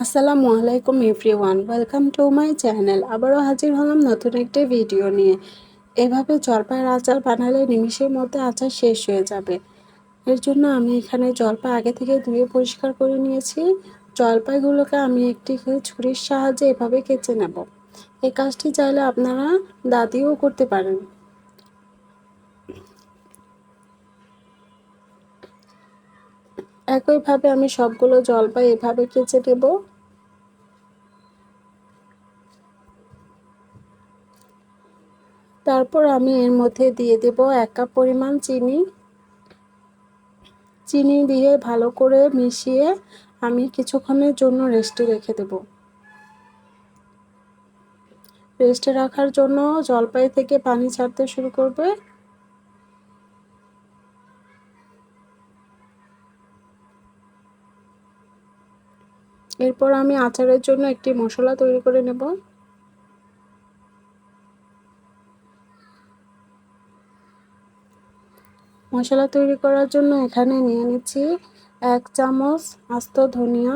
আসসালামু আলাইকুম everyone, welcome to my channel. আবারও হাজির হলাম নতুন একটি ভিডিও নিয়ে। এভাবে জলপাইয়ের আচার বানালে নিমিষের মধ্যে আচার শেষ হয়ে যাবে। এর জন্য আমি এখানে জলপাই আগে থেকে ধুয়ে পরিষ্কার করে নিয়েছি। জলপাইগুলোকে আমি একটি ছুরির সাহায্যে এভাবে কেচে নেব। এই কাজটি চাইলে আপনারা দাদিও করতে পারেন। একইভাবে আমি সবগুলো জলপাই এভাবে কেচে দেব। তারপর আমি এর মধ্যে দিয়ে দেব এক কাপ পরিমাণ চিনি। চিনি দিয়ে ভালো করে মিশিয়ে আমি কিছুক্ষণের জন্য রেস্টে রেখে দেব। রেস্টে রাখার জন্য জলপাই থেকে পানি ছাড়তে শুরু করবে। এরপর আমি আচারের জন্য একটি মশলা তৈরি করে নেব। মশলা তৈরি করার জন্য এখানে নিয়ে নিচ্ছি এক চামচ আস্ত ধনিয়া,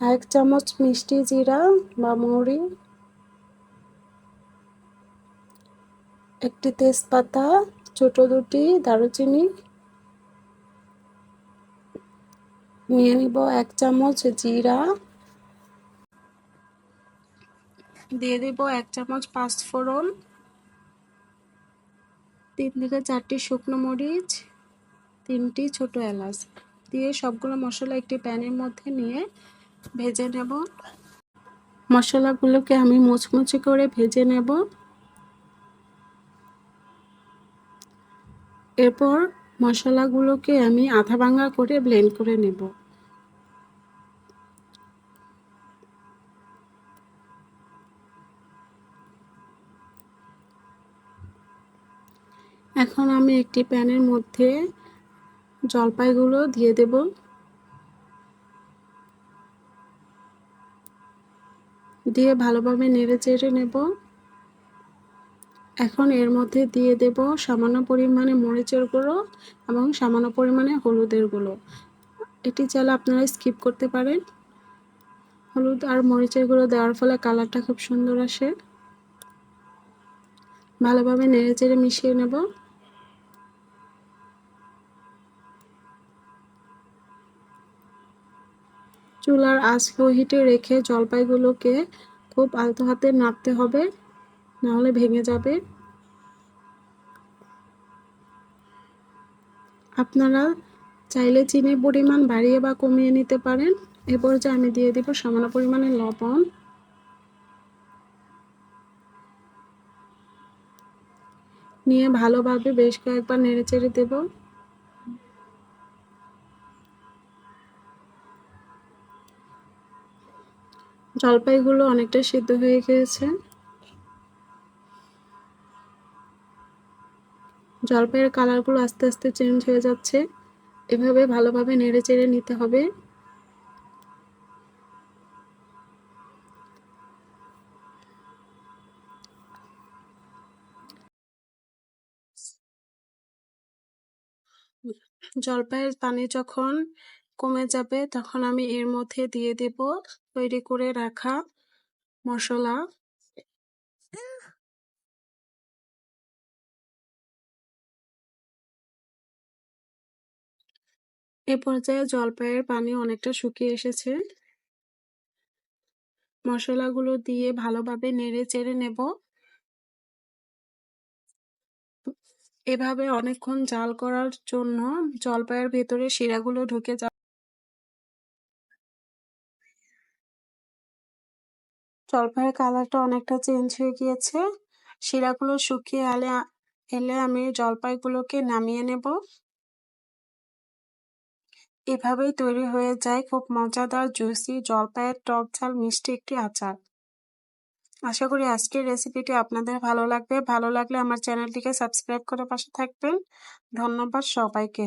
এক চামচ মিষ্টি জিরা বা মৌরি, একটি তেজপাতা, ছোট দুটি দারুচিনি নিয়ে নিব এক চামচ জিরা। দিয়ে দিব এক চামচ পাঁচফোড়ন। তিন থেকে চারটি শুকনো মরিচ। তিনটি ছোট এলাচ। দিয়ে সবগুলো মশলা একটি প্যানের মধ্যে নিয়ে ভেজে নেব। মশলাগুলোকে আমি মুচমুচে করে ভেজে নেব। এরপর মশলাগুলোকে আমি আধা ভাঙা করে ব্লেন্ড করে নেব। এখন আমি একটি প্যানের মধ্যে জলপাইগুলো দিয়ে দেব। দিয়ে ভালোভাবে নেড়ে চেড়ে নেব। এখন এর মধ্যে দিয়ে দেব সামান্য পরিমাণে মরিচের গুঁড়ো এবং সামান্য পরিমাণে হলুদের গুঁড়ো। এটি চাইলে আপনারা স্কিপ করতে পারেন। হলুদ আর মরিচের গুঁড়ো দেওয়ার ফলে কালারটা খুব সুন্দর আসে। ভালোভাবে নেড়ে চেড়ে মিশিয়ে নেব। চুলার আঁচ হিটে রেখে জলপাইগুলোকে খুব আলতো হাতে নাড়তে হবে। নাহলে ভেঙে যাবে। আপনারা চাইলে চিনির পরিমাণ বাড়িয়ে বা কমিয়ে নিতে পারেন। এ পর্যায়ে আমি দিয়ে দিব সামান্য পরিমাণে লবণ। নিয়ে ভালোভাবে বেশ কয়েকবার নেড়ে চেড়ে দেব। জলপাইগুলো অনেকটা সিদ্ধ হয়ে গিয়েছে। জলপাইয়ের কালারগুলো আস্তে আস্তে চেঞ্জ হয়ে যাচ্ছে। এভাবে ভালোভাবে নেড়ে চেড়ে নিতে হবে। জলপাইয়ের পানি যখন কমে যাবে, তখন আমি এর মধ্যে দিয়ে দেব, তৈরি করে রাখা মশলা। এ পর্যায়ে জলপাইয়ের পানি অনেকটা শুকিয়ে এসেছে। মশলাগুলো দিয়ে ভালোভাবে নেড়ে চেড়ে নেব। এভাবে অনেকক্ষণ জাল করার জন্য জলপাইয়ের ভেতরে শিরাগুলো ঢুকে যা জলপাইয়ের কালারটা অনেকটা চেঞ্জ হয়ে গিয়েছে। শিরাগুলো শুকিয়ে আলে এলে আমি জলপাইগুলোকে নামিয়ে নেব। এভাবেই তৈরি হয়ে যায় খুব মজাদার, জুসি, জলপাইয়ের টক ঝাল, মিষ্টি একটি আচার। আশা করি আজকের রেসিপিটি আপনাদের ভালো লাগবে। ভালো লাগলে আমার চ্যানেলটিকে সাবস্ক্রাইব করে পাশে থাকবেন। ধন্যবাদ সবাইকে।